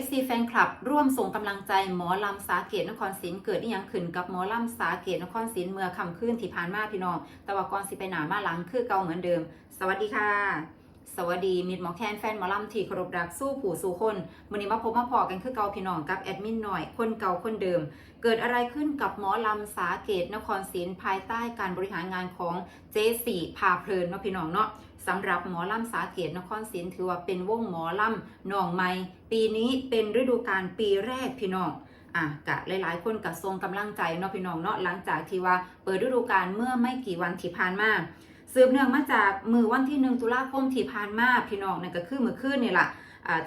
FC แฟนคลับ ร่วมส่งกำลังใจหมอลำสาเกตนครศรีเกิดอีหยังขึ้นกับหมอลำสาเกตนครศรีเมื่อคำขึ้นที่ผ่านมาพี่น้อง แต่ว่าก่อนสิไปหนามาหลังคือเก่าเหมือนเดิม สวัสดีค่ะ สวัสดีมิดหมอแคนแฟนหมอลำที่เคารพรักสู้ผู้สู้คนวันนี้มาพบมาพอกันคือเก่าพี่น้องกับแอดมินหน่อยคนเก่าคนเดิม เกิดอะไรขึ้นกับหมอลำสาเกตนครศรีภายใต้การบริหารงานของเจสี่พาเพลินเนาะพี่น้องเนาะสำหรับหมอลำสาเกตนครศรีถือว่าเป็นวงหมอลำหนองไม้ปีนี้เป็นฤดูกาลปีแรกพี่น้องอะกะหลายๆ คนกับทรงกำลังใจเนาะพี่น้องเนาะหลังจากที่ว่าเปิดฤดูกาลเมื่อไม่กี่วันที่ผ่านมา สืบเนื่องมาจากมือวันที่หนึ่งตุลาคมที่ผ่านมาพี่น้องนั่นก็คือมือคืนนี่แหละ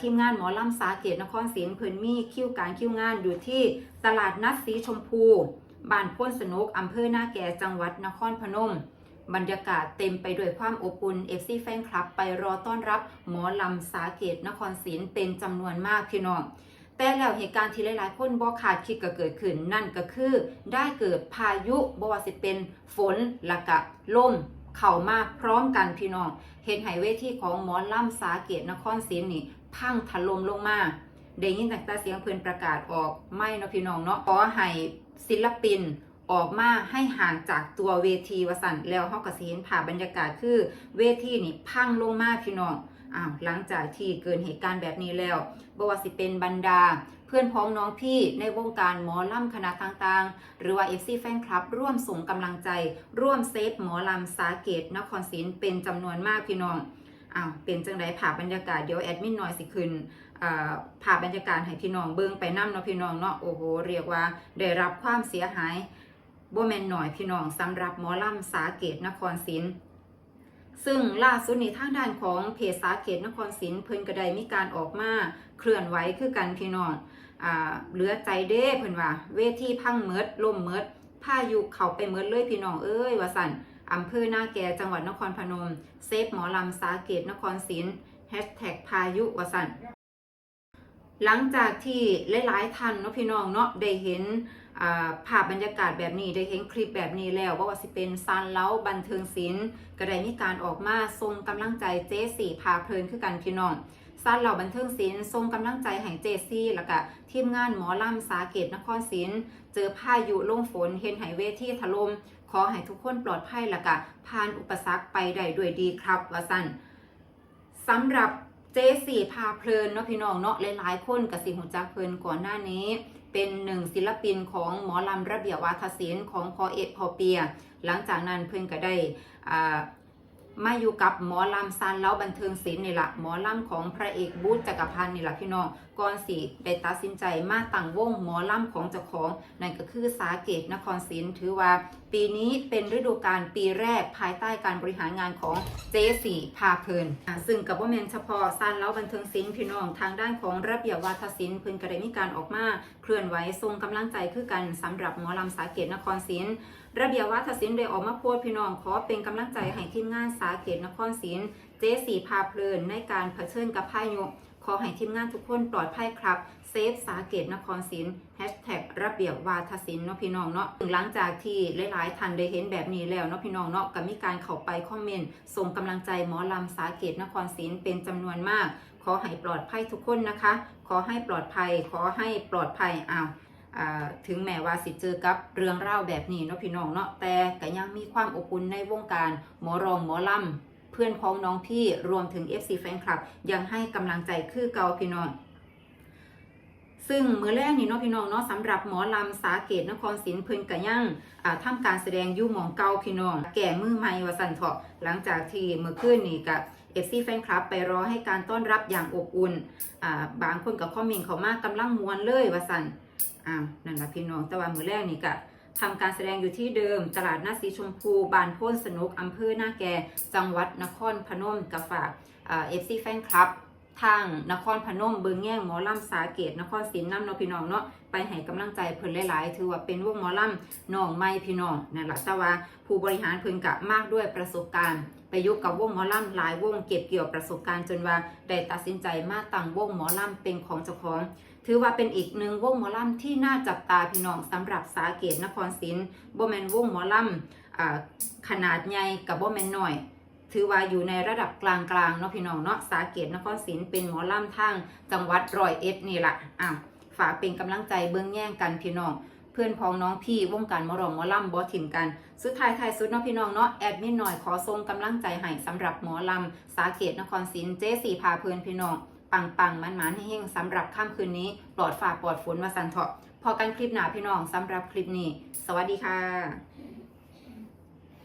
ทีมงานหมอลำสาเกตนครศรีเพิ่นมีคิวการคิวงานอยู่ที่ตลาดนัดสีชมพูบ้านพ้นสนุกอำเภอหน้าแก่จังหวัดนครพนม บรรยากาศเต็มไปด้วยความอบอุ่นเอฟซีแฟนคลับ ไปรอต้อนรับหมอลำสาเกตนครศรีเป็นจำนวนมากพี่น้อง แต่แล้วเหตุการณ์ที่หลายๆ คนบ่คาดคิดก็เกิดขึ้นนั่นก็คือ ได้เกิดพายุบ่ว่าสิเป็นฝนละกะลม เข้ามาพร้อมกันพี่น้องเห็นไหเวทีของหมอล่ำสาเกตนครศรีนี่ พังถล่มลงมาได้ยินแต่เสียงเพื่อนประกาศออกไม่เนาะพี่น้องเนาะขอให้ศิลปินออกมาให้ห่างจากตัวเวทีวสันแล้วเฮาก็สิเห็นภาบรรยากาศคือเวทีนี่พังลงมาพี่น้อง อ้าวหลังจากที่เกิดเหตุการณ์แบบนี้แล้วบว่าสิเป็นบรรดา เพื่อนพ้องน้องพี่ในวงการหมอลำคณะต่างๆ หรือว่า FC แฟนคลับ ร่วมส่งกำลังใจ ร่วมเซฟหมอลำสาเกตนครศรีเป็นจำนวนมากพี่น้องอ้าวเป็นจังไดภาบรรยากาศเดี๋ยวแอดมินหน่อยสิขึ้นอ่าบรรยากาศให้พี่น้องเบิ่งไปนํเนาะพี่น้องเนาะโอ้โหเรียกว่าได้รับความเสียหายบ่แมนหน่อยพี่น้องสำหรับหมอลำสาเกตนครศรี ซึ่งล่าสุดในทางด้านของเพจสาเกตนครศรีเพิ่นก็ไดมีการออกมาเคลื่อนไหวคือกันพี่น้องอ่าเหลือใจเด้เพิ่นว่า เวทีพังเมิดล่มเมิดพายุเข้าไปเมิดเลยพี่น้องเอ้ยว่าสั่นอำเภอหน้าแกจังหวัดนครพนม เซฟหมอลำสาเกตนครศรีแฮชแท็กพายุว่าสั่นหลังจากที่หลาย ๆท่านเนาะพี่น้องเนาะได้เห็น ภาพบรรยากาศแบบนี้ได้เห็นคลิปแบบนี้แล้วว่าว่าสิเป็นซานเล้าบันเทิงศิลป์ก็ได้มีการออกมาส่งกำลังใจเจสี่พาเพลินคือกันพี่น้องซานเหล่าบันเทิงศิลป์ส่งกำลังใจให้เจซี่แล้วก็ทีมงานหมอลำสาเกตนครศิลป์เจอพายุลมฝนเห็นไหเวทีถล่มขอให้ทุกคนปลอดภัยแล้วก็ผ่านอุปสรรคไปได้ด้วยดีครับว่าสันสำหรับเจสี่พาเพลินเนาะพี่น้องเนาะหลายๆคนกับสิหูจักเพลินก่อนหน้านี้ เป็นหนึ่งศิลปินของหมอลำระเบียบวาทศิลป์ของพอเอกพอเปีย หลังจากนั้นเพิ่นก็ได้อ่า มาอยู่กับหมอลำซานเล้าบันเทิงศิลป์นี่แหละหมอลำของพระเอกบูธจักรพันธ์นี่แหละพี่น้องก่อนสิได้ตัดสินใจมาตั้งวงหมอลำของเจ้าของนั่นก็คือสาเกตนครศิลป์ถือว่า ปีนี้เป็นฤดูกาลปีแรกภายใต้การบริหารงานของเจสี่พาเพลินซึ่งกับว่าแมนเฉพาะซานเล้าบันเทิงศิลป์พี่น้องทางด้านของระเบียบวาทศิลป์เพิ่นก็ได้มีการออกมาเคลื่อนไหวทรงกำลังใจคือกันสำหรับหมอลำสาเกตนครศิลป์ ระเบียบวาทศิลป์ได้ออกมาโพสพี่น้องขอเป็นกำลังใจให้ทีมงานสาเกตนครศิลป์เจสีพาเพลินในการเผชิญกับพายุขอให้ทีมงานทุกคนปลอดภัยครับเซฟสาเกตนครศิลป์แฮชแท็กระเบียบวาทศิลป์เนาะพี่น้องเนาะหลังจากที่หลายๆท่านได้เห็นแบบนี้แล้วเนาะพี่น้องเนาะก็มีการเข้าไปคอมเมนต์ส่งกำลังใจหมอลำสาเกตนครศิลป์เป็นจำนวนมาก ขอให้ปลอดภัยทุกคนนะคะ ขอให้ปลอดภัย ขอให้ปลอดภัยอ้าว ถึงแม้ว่าสิเจอกับเรื่องเล่าวแบบนี้เนาะพี่น้องเนาะแต่ก็ยังมีความอบอุ่นในวงการหมอรองหมอลำเพื่อนพ้องน้องพี่รวมถึง FC แฟนคลับ ยังให้กำลังใจคือเก่าพี่น้องซึ่งมื้อแรกนี่เนาะพี่น้องเนาะสำหรับหมอลำสาเกตนครศรีเพิ่นก็ยังอ่าทำการแสดงยู่หมองเก่าพี่น้อง แก่มือใหม่วสันเถาะหลังจากที่เมื่อคืนนี่กับเอฟซีแฟนคลับไปรอให้การต้อนรับอย่างอบอุ่นบางคนกับคอมเมนต์เขามากกำลังมวนเลยวสัน อ้าวนั่นละพี่น้องแต่ว่ามือแรกนี่ก็ทำการแสดงอยู่ที่เดิม ตลาดหน้าสีชมพูบานโพ้นสนุกอำเภอหน้าแก่จังหวัดนครพนมกับฝากเอฟซีแฟนคลับทางนครพนมเบิงแง่งหมอลำสาเกต นครศรีน้ำเนาะพี่น้องเนาะไปให้กำลังใจเพิ่นหลาย ๆ ถือว่าเป็นวงหมอลำน้องใหม่พี่น้องนั่นแหละแต่ว่าผู้บริหารเพิ่นกะมากด้วยประสบการณ์ ยุกกับวงหมอลำหลายวงเก็บเกี่ยวประสบการณ์จนว่าได้ตัดสินใจมาตั้งวงหมอลำเป็นของเจ้าของ ถือว่าเป็นอีกหนึ่งวงหมอลำที่น่าจับตาพี่น้องสำหรับสาเกตนครศรีบ่แม่นวงหมอลำอ่าขนาดใหญ่กับบ่แม่นน้อยถือว่าอยู่ในระดับกลางๆเนาะพี่น้องเนาะสาเกตนครศรีเป็นหมอลำทางจังหวัดร้อยเอ็ดนี่แหละอะฝากเป็นกำลังใจเบื้องแย่งกันพี่น้อง เพื่อนพ้องน้องพี่วงการมอรองมอลำบอถิ่มกัน สุดท้ายท้ายสุดเนาะพี่น้องเนาะแอดมินหน่อยขอทรงกำลังใจให้สำหรับหมอลำสาเกตนครศรีเจสีพาเพลินพี่น้องปังปังมันมันๆเฮงสำหรับค่ำคืนนี้ปลอดฝ่าปลอดฝนมาสันเถาะพอกันคลิปหนาพี่น้องสำหรับคลิปนี้ สวัสดีค่ะ